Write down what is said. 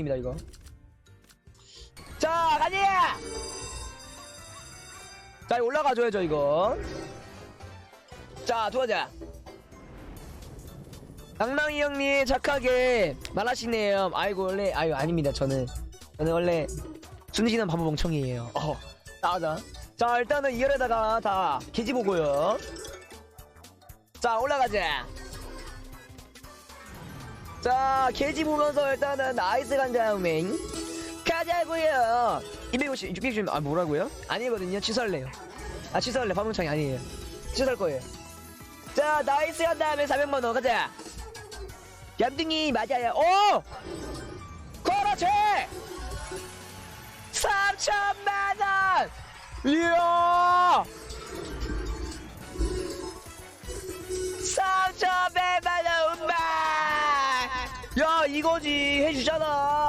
입니다 이거. 자 가자 자 이거 올라가 줘야죠 이거. 자 들어가자. 낭낭이 형님 착하게 말하시네요. 아이고 원래 아유 아닙니다 저는. 저는 원래 순진한 바보 멍청이에요. 어 나가자. 자 일단은 2열에다가 다 개지 보고요. 자 올라가자 자 개지 보면서 일단은 나이스 간 다음에 가자고요. 250 660 아 뭐라고요? 아니거든요. 취소할래요. 아 취소할래. 바보멍청이 아니에요. 취소할 거예요. 자 나이스 한 다음에 400만 원 가자. 얌등이 맞아요. 오! 그렇지 3천만 원! 이야 야 이거지. 해주잖아.